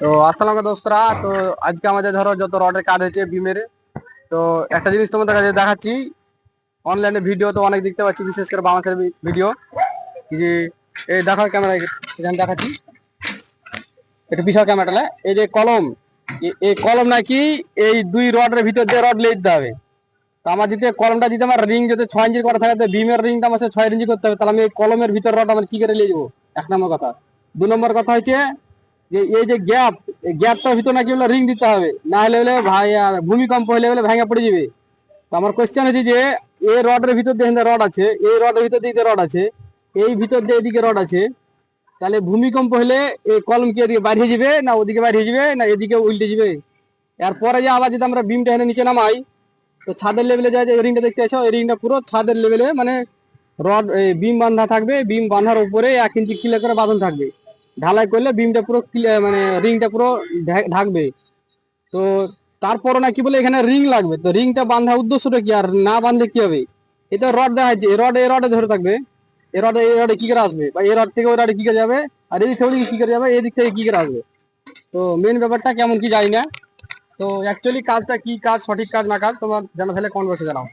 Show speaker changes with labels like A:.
A: তো আসসালাম দোস্তরা, তো আজকে আমাদের ধরো যত রডের কাজ হয়েছে বিমের, তো একটা জিনিস তোমাদের কাছে দেখাচ্ছি অনলাইনে ভিডিও তো অনেক দেখতে পাচ্ছি, বিশেষ করে বাংলাদেশের ভিডিও যে, এই দেখো ক্যামেরা, এখানে দেখাচ্ছি একটু বিশাল ক্যামেরাটা এই যে কলম এই কলম নাকি এই দুই রডের ভিতর দিয়ে রড লেগে দিতে হবে। তো আমার দিতে কলমটা দিতে আমার রিং যদি ছয় ইঞ্চি করা থাকে, তো বিমের রিংটা আমার ছয় ইঞ্চি করতে হবে, তাহলে আমি এই কলমের ভিতর রড আমার কি করে নিয়ে যাব? এক নম্বর কথা। দু নম্বর কথা হচ্ছে যে এই যে গ্যাপ গ্যাপটার ভিতর নাকি হলো রিং দিতে হবে। না হলে বলে ভাই আর ভূমিকম্প হলে বলে ভেঙে পড়ে যাবে। তো আমার কোয়েশ্চেন হচ্ছে যে, এই রডের ভিতর দিয়ে রড আছে, এই রডের ভিতর দিয়ে রড আছে, এই ভিতর দিয়ে এদিকে রড আছে, তাহলে ভূমিকম্প হলে এই কলম কি এদিকে বাড়িয়ে যাবে, না ওদিকে বাড়িয়ে যাবে, না এদিকে উল্টে যাবে? এরপরে যে আবার যদি আমরা বিমটা এখানে নিচে নামাই, তো ছাদের লেভেলে যায় যে রিংটা দেখতে আছো এই রিংটা পুরো ছাদের লেভেলে মানে রড বিম বাঁধা থাকবে বিম বাঁধার উপরে এক ইঞ্চি ক্লিয়ার করে বাঁধন থাকবে। ঢালাই করলে বিমটা পুরো মানে রিংটা পুরো ঢাকবে। তো তারপরে না কি বলে, এখানে রিং লাগবে। তো রিংটা বাঁধা উদ্দেশ্যটা কি? আর না বাঁধলে কি হবে? এটা রড দেখা যাচ্ছে রড এই রডে ধরে থাকবে। এই রডে এই রডে কি করে আসবে? বা এই রড থেকে ওই রডে কি করে যাবে? আর এদিক থেকে কি করে যাবে? এদিক থেকে কি করে আসবে? তো মেন ব্যাপারটা কেমন কি জানি না। তো অ্যাকচুয়ালি কাজটা কি কাজ, সঠিক কাজ না কাজ, তোমার জানা থাকলে কনভার্সে জানাও।